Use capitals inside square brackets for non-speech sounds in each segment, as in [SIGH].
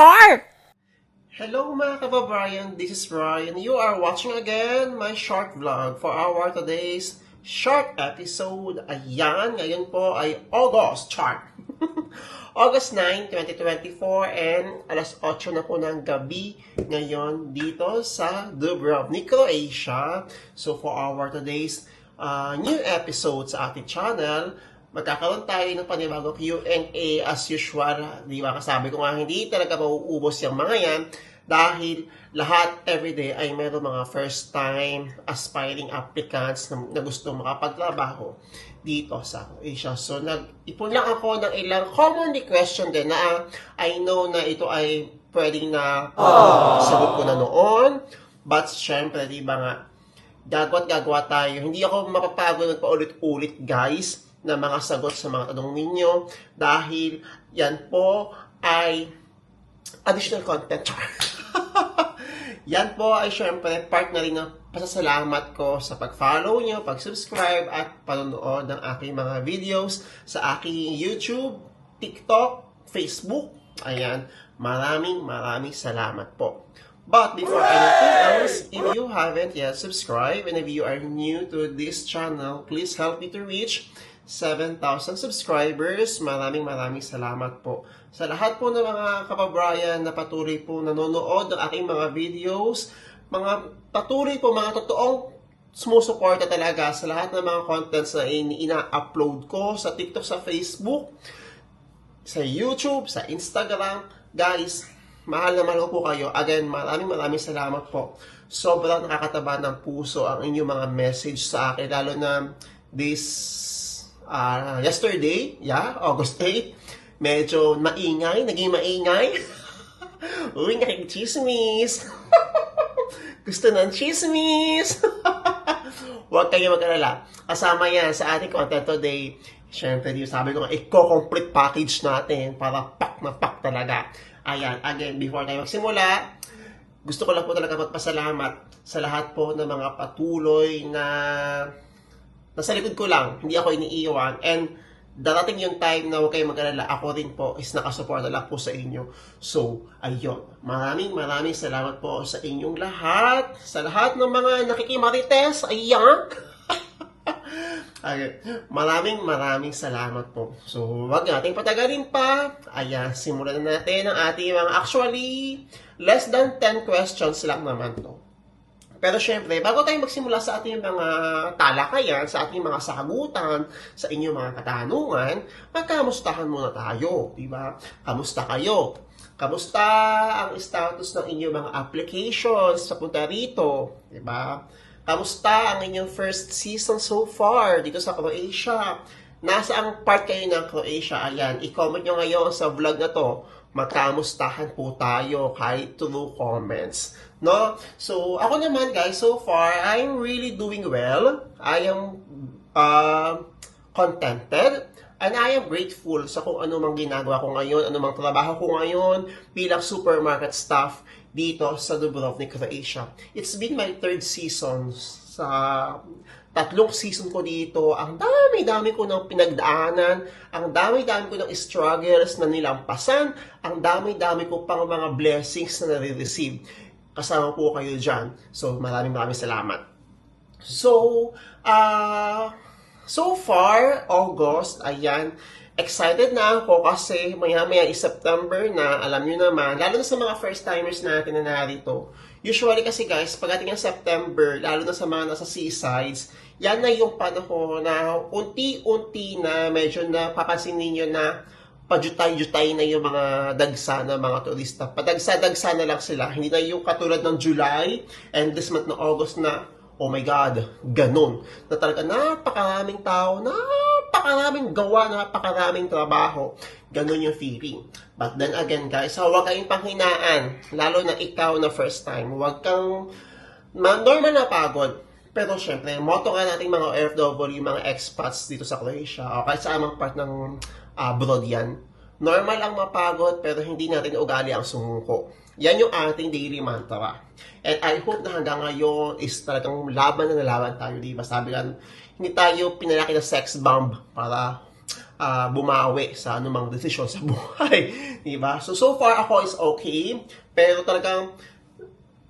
Char! Hello mga kababayan, this is Ryan. You are watching again my short vlog for our today's short episode. Ayan, ngayon po ay August chart. [LAUGHS] August 9, 2024 and alas 8 na po ng gabi ngayon dito sa Dubrovnik, Croatia. So for our today's uh, new episode sa ating channel, magkakaroon tayo ng panibagong Q&A as usual. Di ba? Kasabi ko nga, hindi talaga mauubos yung mga yan dahil lahat everyday ay mayroong mga first time aspiring applicants na, na gusto makapagtrabaho dito sa Asia. So, nag-ipon lang ako ng ilang commonly question din na ah, I know na ito ay pwedeng na sagot ko na noon. But, syempre, di ba nga, gagawa at gagawa tayo. Hindi ako mapapagod magpaulit-ulit, guys, na mga sagot sa mga tanong ninyo dahil yan po ay additional content. [LAUGHS] yan po ay syempre part na rin ng pasasalamat ko sa pag-follow nyo, pag-subscribe at panonood ng aking mga videos sa aking YouTube, TikTok, Facebook. Ayan, maraming maraming salamat po. But before anything else, if you haven't yet subscribed and if you are new to this channel, please help me to reach 7,000 subscribers. Maraming maraming salamat po. Sa lahat po ng mga kapabrayan na patuloy po nanonood ng aking mga videos, mga patuloy po, mga totoong sumusuporta talaga sa lahat ng mga contents na in- ina-upload ko sa TikTok, sa Facebook, sa YouTube, sa Instagram. Guys, mahal na mahal po kayo. Again, maraming maraming salamat po. Sobrang nakakataba ng puso ang inyong mga message sa akin, lalo na this uh, yesterday, yeah, August 8, medyo maingay, naging maingay. [LAUGHS] Uy, nakikichismis. [LAUGHS] Gusto ng chismis. [LAUGHS] Huwag kayo mag-alala. Kasama yan sa ating content today. Siyempre, di sabi ko i-complete package natin para pak na pak talaga. Ayan, again, before tayo magsimula, gusto ko lang po talaga magpasalamat sa lahat po ng mga patuloy na nasa likod ko lang, hindi ako iniiwan. And darating yung time na huwag kayong mag-alala, ako rin po is nakasuporta lang po sa inyo. So, ayun. Maraming maraming salamat po sa inyong lahat. Sa lahat ng mga nakikimarites. Ayan. [LAUGHS] Okay. Maraming maraming salamat po. So, wag nating patagalin pa. Ayan, simulan na natin ang ating mga actually less than 10 questions lang naman to. Pero syempre, bago tayo magsimula sa ating mga talakayan, sa ating mga sagutan, sa inyong mga katanungan, magkamustahan muna tayo, di ba? Kamusta kayo? Kamusta ang status ng inyong mga applications sa punta rito, di ba? Kamusta ang inyong first season so far dito sa Croatia? Nasa ang part kayo ng Croatia? Ayan, i-comment nyo ngayon sa vlog na to. Magkamustahan po tayo kahit through comments. No? So, ako naman guys, so far, I'm really doing well. I am uh, contented. And I am grateful sa kung ano mang ginagawa ko ngayon, ano mang trabaho ko ngayon bilang supermarket staff dito sa Dubrovnik, Croatia. It's been my third season sa tatlong season ko dito. Ang dami-dami ko ng pinagdaanan, ang dami-dami ko ng struggles na nilampasan, ang dami-dami ko pang mga blessings na nare-receive. Kasama po kayo dyan. So, maraming maraming salamat. So, uh, so far, August, ayan, excited na ako kasi maya-maya is September na, alam nyo naman, lalo na sa mga first-timers natin na narito. Usually kasi guys, pagdating ng September, lalo na sa mga nasa seasides, yan na yung panahon na unti-unti na medyo napapansin ninyo na pajutay-jutay na yung mga dagsa na mga turista. Padagsa-dagsa na lang sila. Hindi na yung katulad ng July and this month ng August na, oh my God, ganun. Na talaga napakaraming tao, napakaraming gawa, napakaraming trabaho. Ganun yung feeling. But then again, guys, huwag kayong panghinaan. Lalo na ikaw na first time. Huwag kang ma- normal na pagod. Pero syempre, motto nga nating mga OFW, mga expats dito sa Croatia, o kahit sa amang part ng abroad yan, normal ang mapagod pero hindi natin ugali ang sumuko. Yan yung ating daily mantra. And I hope na hanggang ngayon is talagang laban na nalaban tayo, di ba? Sabi nga, hindi tayo pinalaki ng sex bomb para ah, bumawi sa anumang desisyon sa [LAUGHS] buhay. di ba? So, so far ako is okay. Pero talagang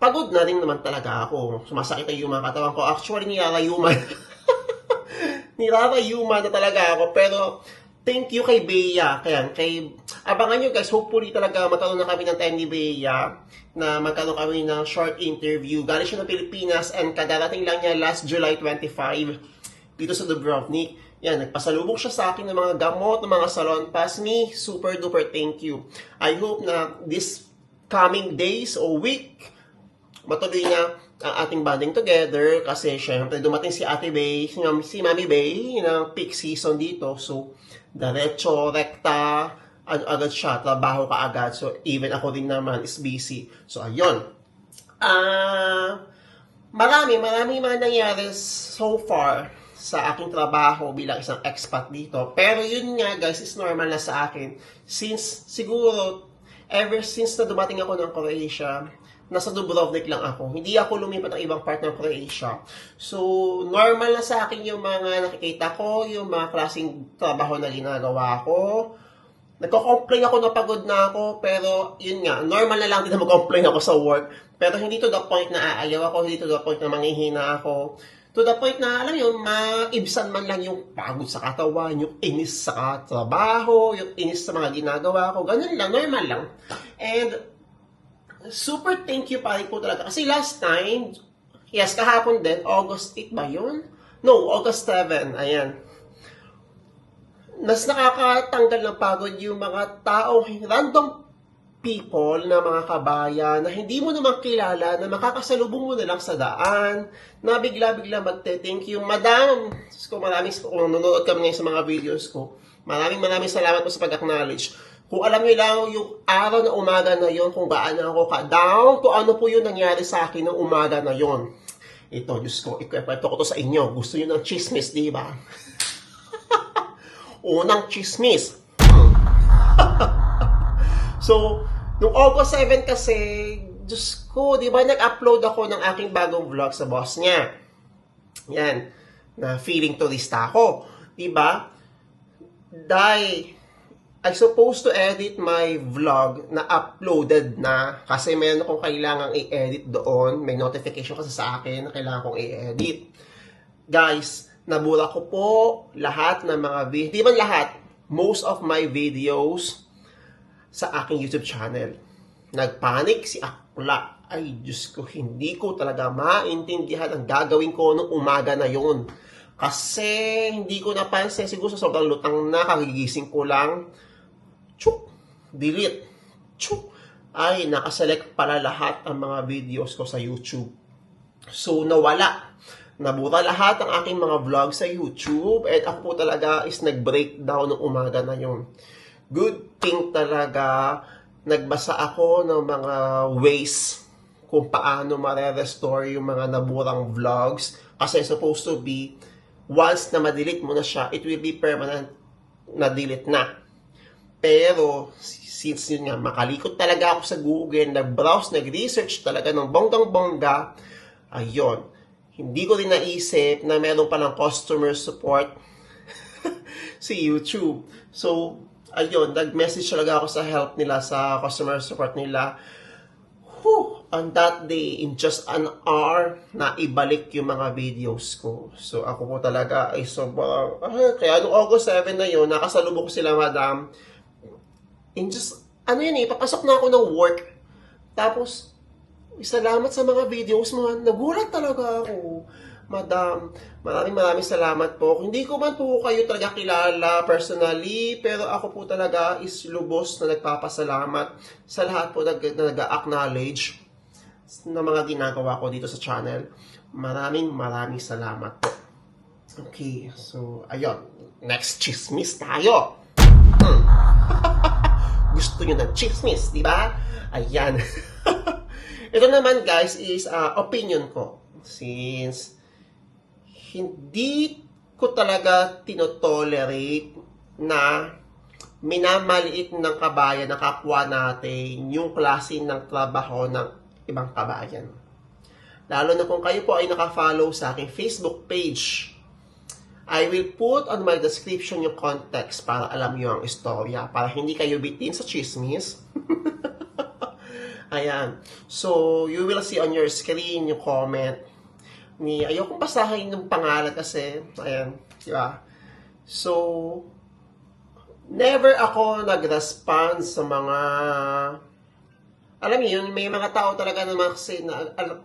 pagod na rin naman talaga ako. Sumasakit na yung mga katawan ko. Actually, nilalayuman. [LAUGHS] nilalayuman na talaga ako. Pero, thank you kay Bea. Kaya, kay, abangan nyo guys, hopefully talaga magkaroon na kami ng time ni Bea na magkaroon kami ng short interview. Galing siya ng Pilipinas and kadarating lang niya last July 25 dito sa Dubrovnik. Yan, nagpasalubong siya sa akin ng mga gamot, ng mga salon pass me. Super duper thank you. I hope na this coming days or week, matuloy na ang ating bonding together kasi syempre dumating si Ate Bay, si, Mami- si Mami Bay ng peak season dito. So, diretso, rekta, ag- agad siya, trabaho ka agad. So, even ako din naman is busy. So, ayun. Ah, marami, marami mga nangyari so far sa aking trabaho bilang isang expat dito. Pero yun nga guys, is normal na sa akin. Since siguro, ever since na dumating ako ng Croatia, nasa Dubrovnik lang ako. Hindi ako lumipat ng ibang part ng Croatia. So, normal na sa akin yung mga nakikita ko, yung mga klaseng trabaho na ginagawa ko. Nagko-complain ako na pagod na ako, pero yun nga, normal na lang din na mag-complain ako sa work. Pero hindi to the point na aayaw ako, hindi to the point na manghihina ako. To the point na, alam yun, maibsan man lang yung pagod sa katawan, yung inis sa trabaho, yung inis sa mga ginagawa ko. Ganun lang, normal lang. And, super thank you pa rin po talaga. Kasi last time, yes, kahapon din, August 8 ba yun? No, August 7, ayan mas nakakatanggal ng pagod yung mga tao, random people na mga kabayan na hindi mo naman kilala na makakasalubong mo na lang sa daan na bigla-bigla magte-thank you. Madam, Diyos ko maraming, kung nanonood kami ngayon sa mga videos ko, maraming maraming salamat po sa pag-acknowledge. Kung alam niyo lang yung araw na umaga na yon kung gaano ako ka-down, kung ano po yung nangyari sa akin ng umaga na yon. Ito, Diyos ko, ikwento ko to sa inyo. Gusto niyo ng chismis, di ba? [LAUGHS] unang chismis. [LAUGHS] so, nung August 7 kasi, Diyos ko, di ba nag-upload ako ng aking bagong vlog sa boss niya. Yan, na feeling turista ako. Di ba? Dahil, I supposed to edit my vlog na uploaded na kasi meron akong kailangang i-edit doon. May notification kasi sa akin na kailangan kong i-edit. Guys, nabura ko po lahat ng mga videos, di man lahat, most of my videos sa aking YouTube channel. Nagpanik si Akla. Ay, Diyos ko, hindi ko talaga maintindihan ang gagawin ko nung umaga na yon. Kasi hindi ko napansin, siguro sa sobrang lutang na, kagigising ko lang, chuk, delete, chuk, ay, nakaselect pala lahat ang mga videos ko sa YouTube. So, nawala nabura lahat ang aking mga vlog sa YouTube at ako po talaga is nag-breakdown ng umaga na yon. Good thing talaga, nagbasa ako ng mga ways kung paano mare-restore yung mga naburang vlogs kasi supposed to be once na ma-delete mo na siya, it will be permanent na delete na. Pero, since yun nga, makalikot talaga ako sa Google, nag-browse, nag-research talaga ng bonggang-bongga, ayun, hindi ko din naisip na meron palang customer support [LAUGHS] si YouTube. So, ayun, nag-message talaga ako sa help nila, sa customer support nila. Whew, on that day, in just an hour, na ibalik yung mga videos ko. So, ako po talaga ay sobrang, ah, kaya noong August 7 na yun, nakasalubong ko sila, madam. In just, ano yun eh, papasok na ako ng work. Tapos, Salamat sa mga videos mo. Nagulat talaga ako. Madam, maraming maraming salamat po. Hindi ko man po kayo talaga kilala personally, pero ako po talaga is lubos na nagpapasalamat sa lahat po na, na nag-acknowledge ng mga ginagawa ko dito sa channel. Maraming maraming salamat po. Okay, so, ayun. Next chismis tayo. Hmm. [LAUGHS] Gusto nyo ng chismis, di ba? Ayan. [LAUGHS] Ito naman guys is uh, opinion ko. Since hindi ko talaga tinotolerate na minamaliit ng kabayan na kapwa natin yung klase ng trabaho ng ibang kabayan. Lalo na kung kayo po ay nakafollow sa aking Facebook page. I will put on my description yung context para alam nyo ang istorya, para hindi kayo bitin sa chismis. [LAUGHS] Ayan. So, you will see on your screen yung comment ni, ayokong basahin yung pangalan kasi, ayan, di ba? So, never ako nag-respond sa mga, alam niyo yun, may mga tao talaga naman kasi na, al-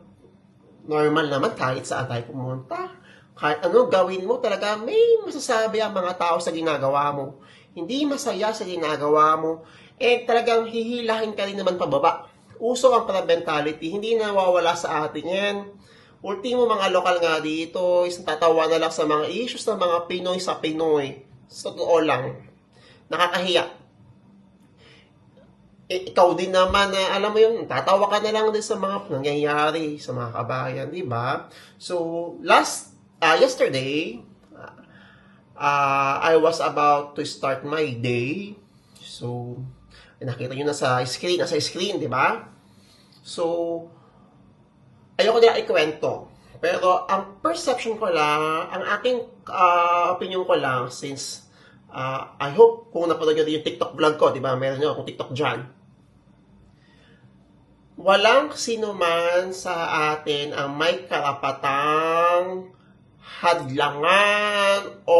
normal naman kahit saan tayo pumunta. Kahit ano gawin mo talaga, may masasabi ang mga tao sa ginagawa mo. Hindi masaya sa ginagawa mo. Eh, talagang hihilahin ka rin naman pababa. Uso ang crab mentality, hindi nawawala sa atin yan. Ultimo mga lokal nga dito, isang tatawa na lang sa mga issues ng mga Pinoy sa Pinoy. Sa totoo lang, nakakahiya. Eh, ikaw din naman na, alam mo yun, tatawa ka na lang din sa mga nangyayari sa mga kabayan, di ba? So, last, uh, yesterday, uh, I was about to start my day. So, nakita nyo na sa screen, nasa screen, di ba? So, ayoko nila ikwento. Pero ang perception ko lang, ang aking uh, opinion ko lang, since uh, I hope kung napanood nyo yung TikTok vlog ko, di ba? Meron nyo akong TikTok dyan. Walang sino man sa atin ang may karapatang hadlangan o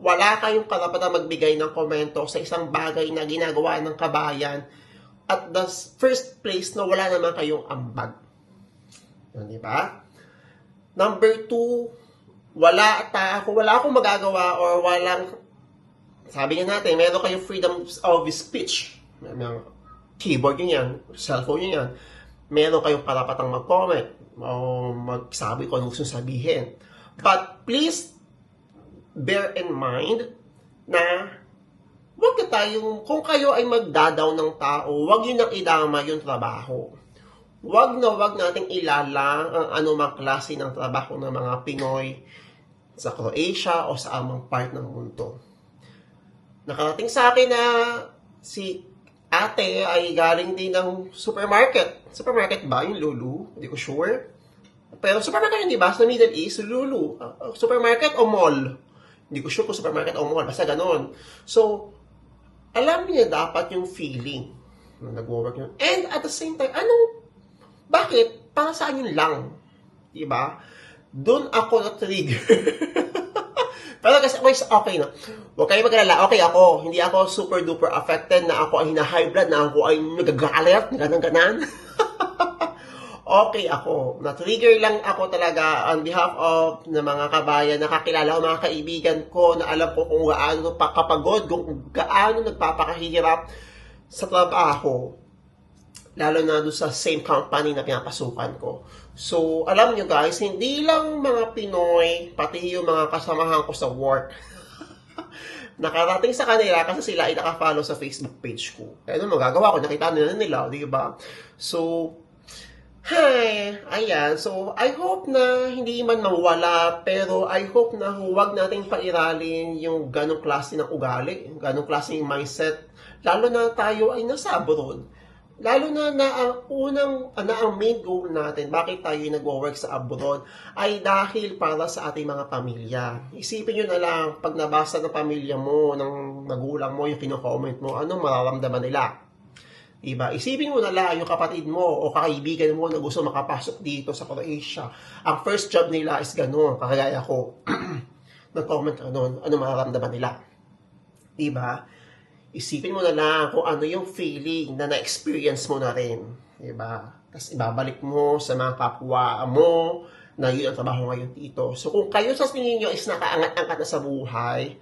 wala kayong karapatang magbigay ng komento sa isang bagay na ginagawa ng kabayan at the first place na wala naman kayong ambag. Yun, di ba? Number two, wala ta ako wala akong magagawa or walang sabi nga natin, meron kayong freedom of speech. Mga keyboard nyo yan, cellphone nyo yan. Meron kayong karapatang mag-comment o magsabi kung ano gusto sabihin. But please bear in mind na wag na tayong, kung kayo ay magdadaw ng tao, wag yun nang idama yung trabaho. Wag na wag nating ilalang ang anumang klase ng trabaho ng mga Pinoy sa Croatia o sa amang part ng mundo. Nakarating sa akin na si ate ay galing din ng supermarket. Supermarket ba? Yung Lulu? Hindi ko sure. Pero supermarket yun, di ba? Sa Middle East, Lulu. Uh, supermarket o mall? Hindi ko sure kung supermarket o mall. Basta ganon. So, alam niya dapat yung feeling na nag-work yun. And at the same time, anong, bakit? Para sa yun lang. Diba? Doon ako na-trigger. [LAUGHS] Pero kasi okay, okay na. Huwag kayo magalala. Okay ako. Hindi ako super duper affected na ako ay hina-high blood, na ako ay nagagalit, ganang-ganan. [LAUGHS] okay ako. Na-trigger lang ako talaga on behalf of ng mga kabayan, nakakilala ko, mga kaibigan ko, na alam ko kung gaano pakapagod, kung gaano nagpapakahirap sa trabaho. Lalo na doon sa same company na pinapasukan ko. So, alam nyo guys, hindi lang mga Pinoy, pati yung mga kasamahan ko sa work, [LAUGHS] nakarating sa kanila kasi sila ay nakafollow sa Facebook page ko. Kaya ano magagawa ko, nakita nila nila, di ba? So, hi, ayan. So, I hope na hindi man mawala, pero I hope na huwag nating pairalin yung ganong klase ng ugali, ganong klase ng mindset, lalo na tayo ay nasa abroad. Lalo na na ang unang, na ang main goal natin, bakit tayo nagwo-work sa abroad, ay dahil para sa ating mga pamilya. Isipin nyo na lang, pag nabasa ng pamilya mo, ng magulang mo, yung kino-comment mo, anong mararamdaman nila? Diba? Isipin mo na lang yung kapatid mo o kaibigan mo na gusto makapasok dito sa Croatia. Ang first job nila is ganun, kakagaya ko. [CLEARS THROAT] Nag-comment ka nun, ano mararamdaman nila? Diba? Isipin mo na lang kung ano yung feeling na na-experience mo na rin. Diba? Tapos ibabalik mo sa mga kapwa mo na yun ang trabaho ngayon dito. So kung kayo sa tingin nyo is nakaangat-angat na sa buhay,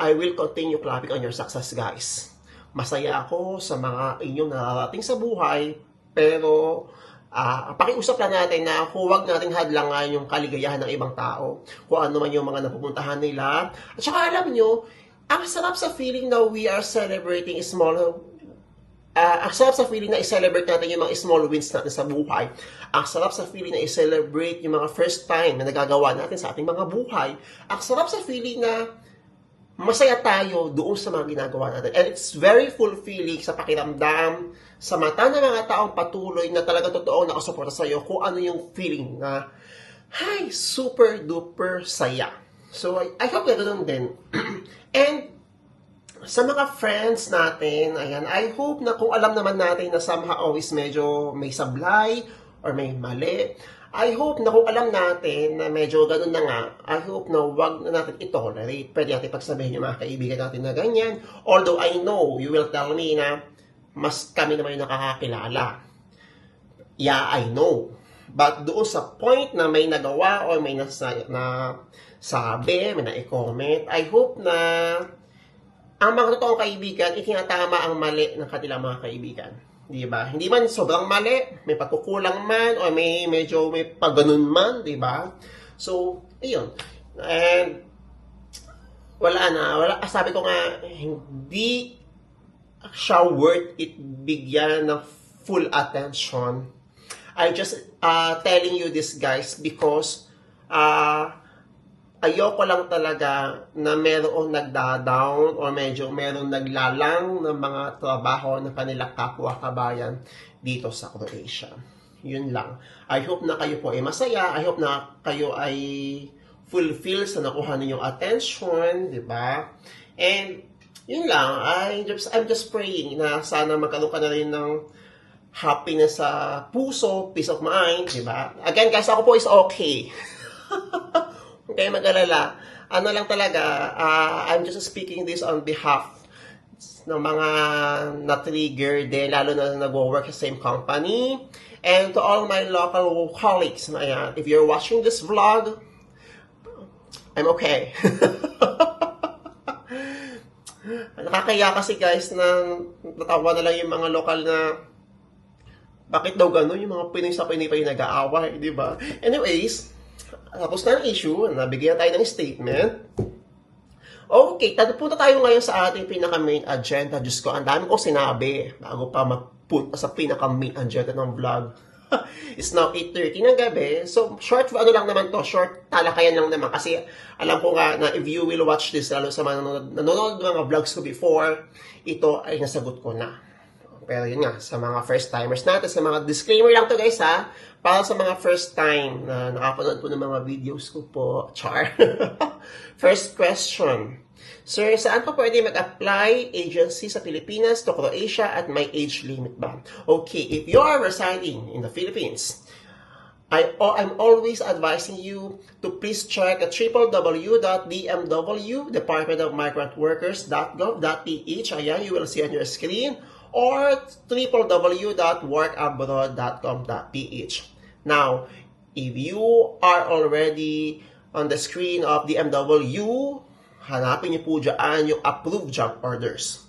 I will continue clapping on your success, guys. Masaya ako sa mga inyong nararating sa buhay, pero uh, pakiusap lang natin na huwag nating hadlangan yung kaligayahan ng ibang tao, kung ano man yung mga napupuntahan nila. At saka alam nyo, ang sarap sa feeling na we are celebrating small uh, ang sarap sa feeling na i-celebrate natin yung mga small wins natin sa buhay. Ang sarap sa feeling na i-celebrate yung mga first time na nagagawa natin sa ating mga buhay. Ang sarap sa feeling na masaya tayo doon sa mga ginagawa natin. And it's very fulfilling sa pakiramdam, sa mata ng mga taong patuloy na talaga totoo nakasuporta sa iyo kung ano yung feeling na Hi, super duper saya. So, I, I hope ganun din. [CLEARS THROAT] And, sa mga friends natin, ayan, I hope na kung alam naman natin na somehow always medyo may sablay or may mali, I hope na kung alam natin na medyo ganun na nga, I hope na wag na natin itolerate. Pwede natin pagsabihin yung mga kaibigan natin na ganyan. Although I know, you will tell me na mas kami naman yung nakakakilala. Yeah, I know. But doon sa point na may nagawa o may nasa, na sabi, may na-comment, I hope na ang mga totoong kaibigan, itinatama ang mali ng kanilang mga kaibigan. Di ba? Hindi man sobrang mali, may pagkukulang man, o may medyo may pagganun man, di ba? So, ayun. And, wala na. Wala, sabi ko nga, hindi siya worth it bigyan ng full attention. I just uh, telling you this guys because uh, ayoko lang talaga na merong nagda-down o medyo merong naglalang ng mga trabaho ng kanilang kapwa-kabayan dito sa Croatia. Yun lang. I hope na kayo po ay masaya. I hope na kayo ay fulfill sa nakuha ninyong attention, di ba? And yun lang. I just, I'm just praying na sana magkaroon ka na rin ng happiness sa puso, peace of mind, di ba? Again, guys, ako po is okay. [LAUGHS] Huwag kayo mag-alala. Ano lang talaga, uh, I'm just speaking this on behalf ng mga na-trigger din, lalo na nag-work sa same company. And to all my local colleagues, ayan, if you're watching this vlog, I'm okay. [LAUGHS] Nakakaya kasi guys na natawa na lang yung mga lokal na bakit daw gano'n yung mga Pinoy sa Pinoy pa yung nag-aaway, di ba? Anyways, tapos na ang issue, nabigyan tayo ng statement. Okay, punta tayo ngayon sa ating pinaka-main agenda. Diyos ko, ang dami kong sinabi bago pa mapunta sa pinaka-main agenda ng vlog. [LAUGHS] It's now 8.30 ng gabi. So, short, ano lang naman to, short talakayan lang naman. Kasi alam ko nga na if you will watch this, lalo sa mga nanonood, nanonood ng mga vlogs ko before, ito ay nasagot ko na. Pero yun nga, sa mga first timers natin, sa mga disclaimer lang to guys ha, para sa mga first time na nakapanood po ng mga videos ko po, char. [LAUGHS] first question. Sir, saan pa pwede mag-apply agency sa Pilipinas to Croatia at may age limit ba? Okay, if you are residing in the Philippines, I, I'm always advising you to please check at www.dmw, Department of Migrant Workers.gov.ph. Ayan, you will see on your screen or www.workabroad.com.ph. Now, if you are already on the screen of the MW, hanapin niyo po dyan yung approved job orders.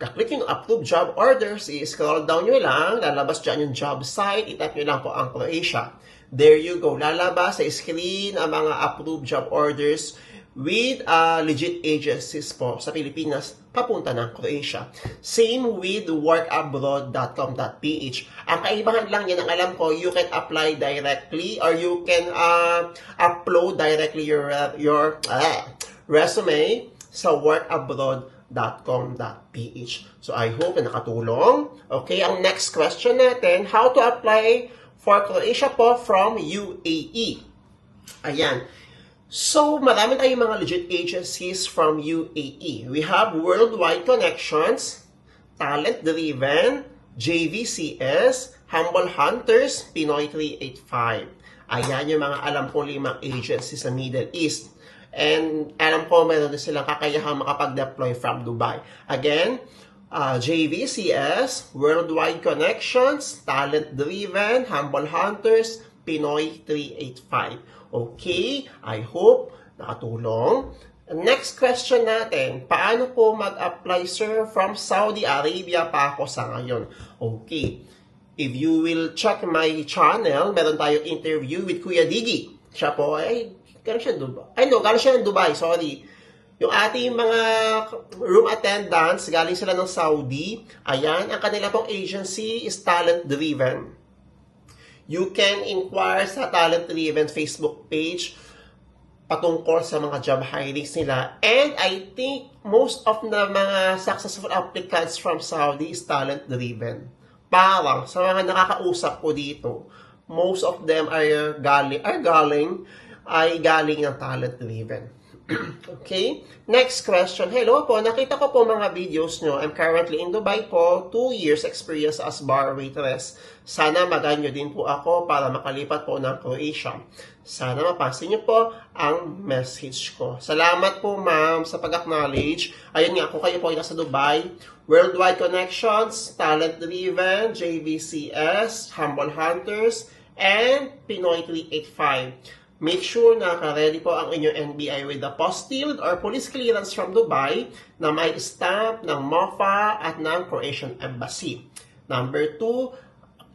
Pagka-click yung approved job orders, i-scroll down nyo lang, lalabas dyan yung job site, itype nyo lang po ang Croatia. There you go, lalabas sa screen ang mga approved job orders with uh, legit agencies po sa Pilipinas papunta ng Croatia. Same with workabroad.com.ph. Ang kaibahan lang yan, ang alam ko, you can apply directly or you can uh, upload directly your uh, your uh, resume sa workabroad.com.ph. So I hope na nakatulong. Okay, ang next question natin, how to apply for Croatia po from UAE. Ayan. So, marami tayong mga legit agencies from UAE. We have Worldwide Connections, Talent Driven, JVCS, Humble Hunters, Pinoy 385. Ayan yung mga alam kong limang agencies sa Middle East. And alam ko meron din silang kakayahang makapag-deploy from Dubai. Again, uh, JVCS, Worldwide Connections, Talent Driven, Humble Hunters, Pinoy 385. Okay, I hope nakatulong. Next question natin, paano po mag-apply sir from Saudi Arabia pa ako sa ngayon? Okay, if you will check my channel, meron tayong interview with Kuya Digi. Siya po ay, galing siya Dubai. Ay no, galing siya ng Dubai, sorry. Yung ating mga room attendants, galing sila ng Saudi. Ayan, ang kanila pong agency is talent driven. You can inquire sa Talent Driven Facebook page patungkol sa mga job hirings nila. And I think most of the mga successful applicants from Saudi is talent driven. Parang sa mga nakakausap ko dito, most of them are galing, are galing, ay galing ng talent driven. [CLEARS THROAT] okay? Next question. Hello po, nakita ko po mga videos nyo. I'm currently in Dubai po. Two years experience as bar waitress. Sana maganyo din po ako para makalipat po ng Croatia. Sana mapansin nyo po ang message ko. Salamat po ma'am sa pag-acknowledge. Ayun nga, kung kayo po ay nasa Dubai, Worldwide Connections, Talent Driven, JVCS, Humble Hunters, and Pinoy 385. Make sure na naka-ready po ang inyong NBI with the postilled or police clearance from Dubai na may stamp ng MOFA at ng Croatian Embassy. Number two,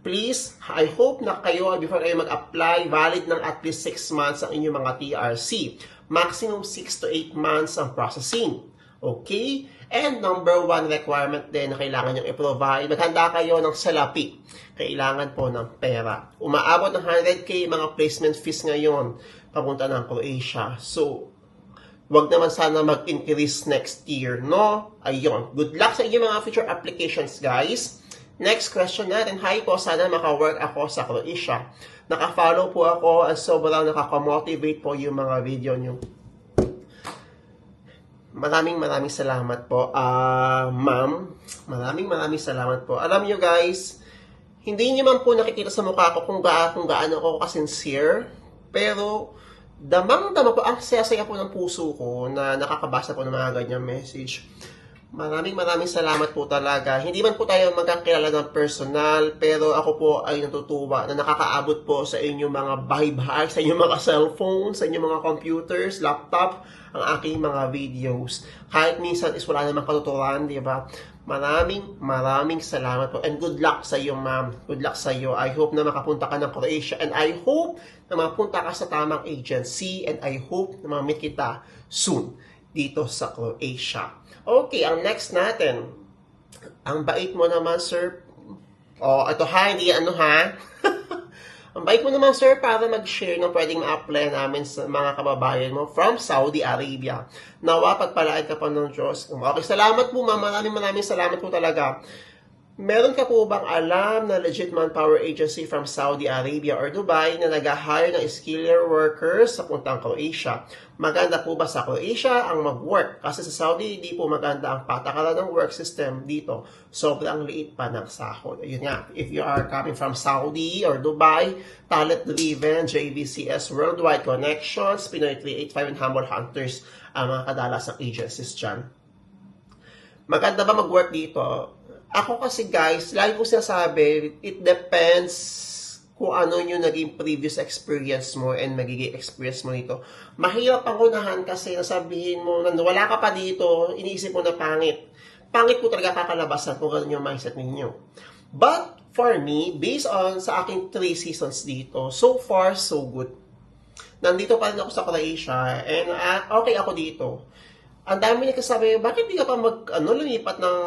please, I hope na kayo, before kayo mag-apply, valid ng at least 6 months ang inyong mga TRC. Maximum 6 to 8 months ang processing. Okay? And number one requirement din na kailangan nyo i-provide, maghanda kayo ng salapi. Kailangan po ng pera. Umaabot ng 100k mga placement fees ngayon papunta ng Croatia. So, wag naman sana mag-increase next year, no? Ayun. Good luck sa inyong mga future applications, guys. Next question natin. Hi po, sana maka-work ako sa Croatia. Naka-follow po ako at sobrang nakaka-motivate po yung mga video nyo. Maraming maraming salamat po, ah ma'am. Maraming maraming salamat po. Alam nyo guys, hindi nyo man po nakikita sa mukha ko kung, ga kung gaano ako kasincere, pero damang-dama po, ang saya-saya po ng puso ko na nakakabasa po ng mga ganyang message. Maraming maraming salamat po talaga. Hindi man po tayo magkakilala ng personal, pero ako po ay natutuwa na nakakaabot po sa inyong mga bahay-bahay, sa inyong mga cellphones, sa inyong mga computers, laptop, ang aking mga videos. Kahit minsan is wala namang katuturan, di ba? Maraming maraming salamat po. And good luck sa iyo, ma'am. Good luck sa iyo. I hope na makapunta ka ng Croatia. And I hope na makapunta ka sa tamang agency. And I hope na mamit kita soon dito sa Croatia. Okay, ang next natin. Ang bait mo naman, sir. Oh, ito ha, hindi ano ha. [LAUGHS] ang bait mo naman, sir, para mag-share ng pwedeng ma-apply namin sa mga kababayan mo from Saudi Arabia. Nawa, pagpalaan ka pa ng Diyos. Okay, salamat po, ma'am. Maraming maraming salamat po talaga. Meron ka po bang alam na legit manpower agency from Saudi Arabia or Dubai na nag-hire ng skilled workers sa puntang Croatia? Maganda po ba sa Croatia ang mag-work? Kasi sa Saudi, hindi po maganda ang patakaran ng work system dito. Sobrang liit pa ng sahod. Ayun nga, if you are coming from Saudi or Dubai, talent-driven, JVCS, Worldwide Connections, Pinoy 385, and Humble Hunters, ang mga kadalasang agencies dyan. Maganda ba mag-work dito? Ako kasi guys, lagi ko sinasabi, it depends kung ano yung naging previous experience mo and magiging experience mo nito. Mahirap ang unahan kasi nasabihin mo na wala ka pa dito, iniisip mo na pangit. Pangit po talaga kakalabasan kung ganun yung mindset ninyo. But for me, based on sa aking three seasons dito, so far so good. Nandito pa rin ako sa Croatia and uh, okay ako dito ang dami niya kasabi, bakit di ka pa mag, ano, lumipat ng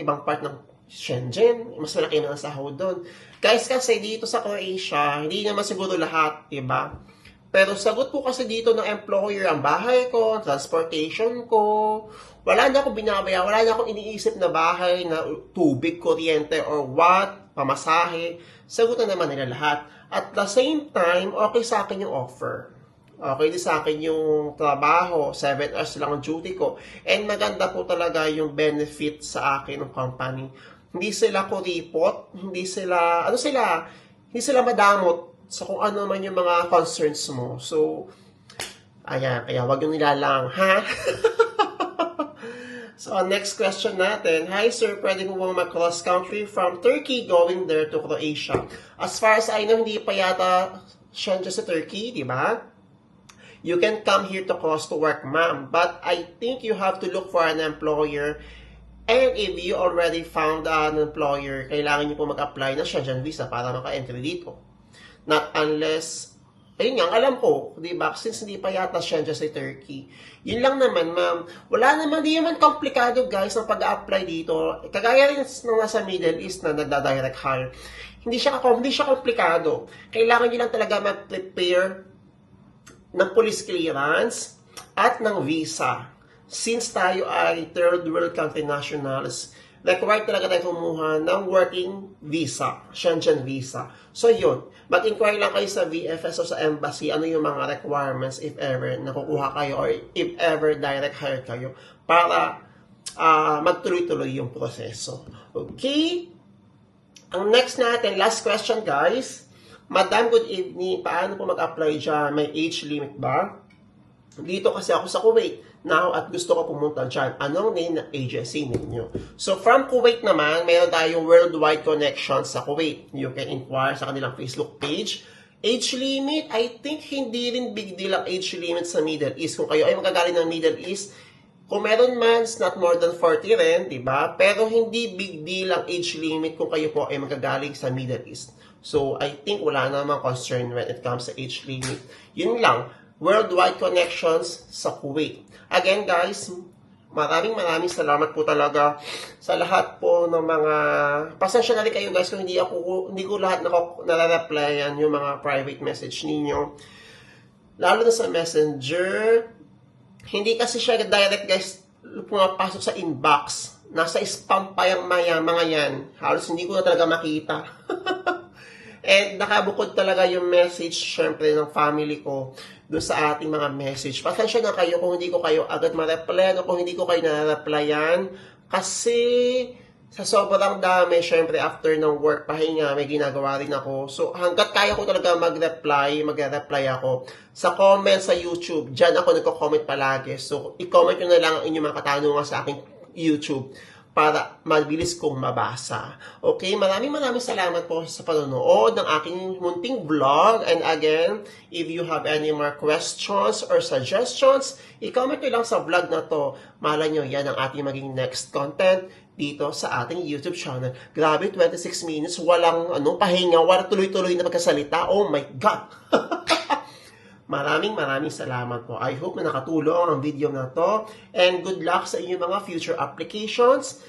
ibang part ng Shenzhen? Mas malaki na ang sahod doon. Guys, kasi dito sa Croatia, hindi naman siguro lahat, diba? Pero sagot po kasi dito ng employer ang bahay ko, transportation ko, wala na akong binabaya, wala na akong iniisip na bahay na tubig, kuryente, or what, pamasahe. Sagot na naman nila lahat. At the same time, okay sa akin yung offer. Okay din sa akin yung trabaho, 7 hours lang ang duty ko. And maganda po talaga yung benefit sa akin ng company. Hindi sila kuripot, hindi sila, ano sila, hindi sila madamot sa kung ano man yung mga concerns mo. So, ayan, kaya wag yung nilalang, ha? [LAUGHS] so, next question natin. Hi sir, pwede mo bang mag-cross country from Turkey going there to Croatia? As far as I know, hindi pa yata siya sa Turkey, di ba? You can come here to cross to work, ma'am. But I think you have to look for an employer. And if you already found an employer, kailangan niyo po mag-apply na Schengen visa para maka-entry dito. Not unless, ayun nga, alam ko, di ba, since hindi pa yata Schengen sa Turkey. Yun lang naman, ma'am. Wala naman, di naman komplikado, guys, ang pag-apply dito. Kagaya rin nung nasa Middle East na nagda-direct hire. Hindi siya, hindi siya komplikado. Kailangan niyo lang talaga mag-prepare ng police clearance at ng visa. Since tayo ay third world country nationals, required talaga tayo kumuha ng working visa, Shenzhen visa. So yun, mag-inquire lang kayo sa VFS o sa embassy ano yung mga requirements if ever nakukuha kayo or if ever direct hire kayo para ah, magtuloy-tuloy yung proseso. Okay? Ang next natin, last question guys. Madam, good evening. Paano po mag-apply dyan? May age limit ba? Dito kasi ako sa Kuwait now at gusto ko pumunta dyan. Anong name ng agency ninyo? So from Kuwait naman, mayroon tayong worldwide connection sa Kuwait. You can inquire sa kanilang Facebook page. Age limit, I think hindi rin big deal ang age limit sa Middle East. Kung kayo ay magagaling ng Middle East, kung meron man, it's not more than 40 rin, di ba? Pero hindi big deal ang age limit kung kayo po ay magagaling sa Middle East. So, I think wala namang concern when it comes sa age limit. Yun lang, worldwide connections sa Kuwait. Again, guys, maraming maraming salamat po talaga sa lahat po ng mga pasensya na rin kayo guys kung hindi ako hindi ko lahat nako nare-replyan yung mga private message ninyo lalo na sa messenger hindi kasi siya direct guys pumapasok sa inbox. Nasa spam pa yung maya, mga yan. Halos hindi ko na talaga makita. [LAUGHS] And nakabukod talaga yung message, syempre, ng family ko doon sa ating mga message. Pasensya na kayo kung hindi ko kayo agad ma-replyan o kung hindi ko kayo na-replyan. Kasi sa sobrang dami, syempre, after ng work, pahinga, may ginagawa rin ako. So, hanggat kaya ko talaga mag-reply, mag-reply ako sa comment sa YouTube. Diyan ako nagko-comment palagi. So, i-comment nyo na lang ang inyong mga katanungan sa aking YouTube para mabilis kong mabasa. Okay, maraming maraming salamat po sa panonood ng aking munting vlog. And again, if you have any more questions or suggestions, i-comment nyo lang sa vlog na to. Malay nyo, yan ang ating maging next content dito sa ating YouTube channel. Grabe, 26 minutes, walang ano, pahinga, walang tuloy-tuloy na magkasalita. Oh my God! [LAUGHS] Maraming maraming salamat po. I hope na nakatulong ang video na to. And good luck sa inyong mga future applications.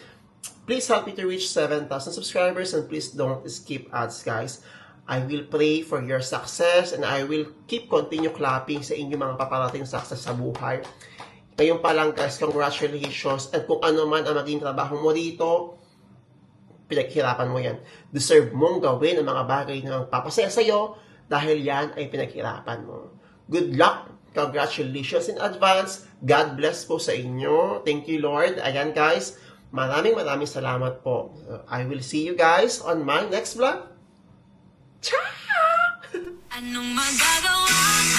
Please help me to reach 7,000 subscribers and please don't skip ads, guys. I will pray for your success and I will keep continue clapping sa inyong mga paparating success sa buhay. Ngayon pa lang guys, congratulations. At kung ano man ang maging trabaho mo dito, pinaghirapan mo yan. Deserve mong gawin ang mga bagay na papasaya sa'yo dahil yan ay pinaghirapan mo. Good luck! Congratulations in advance. God bless po sa inyo. Thank you, Lord. Ayan, guys. Maraming maraming salamat po. I will see you guys on my next vlog. Ciao! [LAUGHS] Anong magagawa